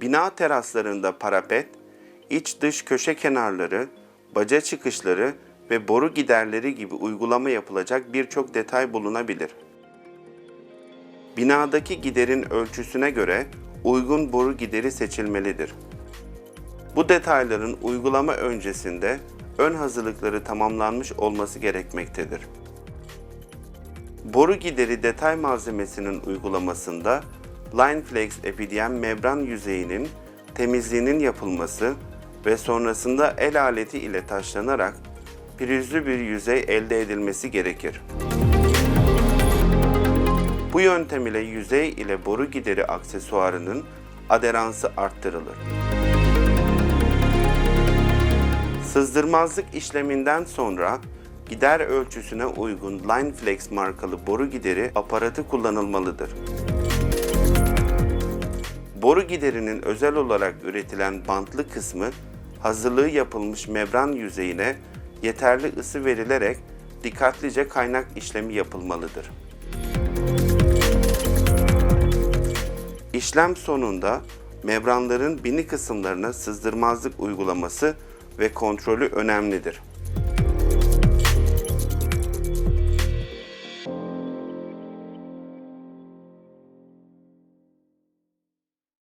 Bina teraslarında parapet, iç dış köşe kenarları, baca çıkışları ve boru giderleri gibi uygulama yapılacak birçok detay bulunabilir. Binadaki giderin ölçüsüne göre uygun boru gideri seçilmelidir. Bu detayların uygulama öncesinde ön hazırlıkları tamamlanmış olması gerekmektedir. Boru gideri detay malzemesinin uygulamasında Lineflex epidiyem membran yüzeyinin temizliğinin yapılması ve sonrasında el aleti ile taşlanarak pürüzlü bir yüzey elde edilmesi gerekir. Bu yöntem ile yüzey ile boru gideri aksesuarının aderansı arttırılır. Sızdırmazlık işleminden sonra gider ölçüsüne uygun Lineflex markalı boru gideri aparatı kullanılmalıdır. Boru giderinin özel olarak üretilen bantlı kısmı hazırlığı yapılmış membran yüzeyine yeterli ısı verilerek dikkatlice kaynak işlemi yapılmalıdır. İşlem sonunda membranların bini kısımlarına sızdırmazlık uygulaması ve kontrolü önemlidir.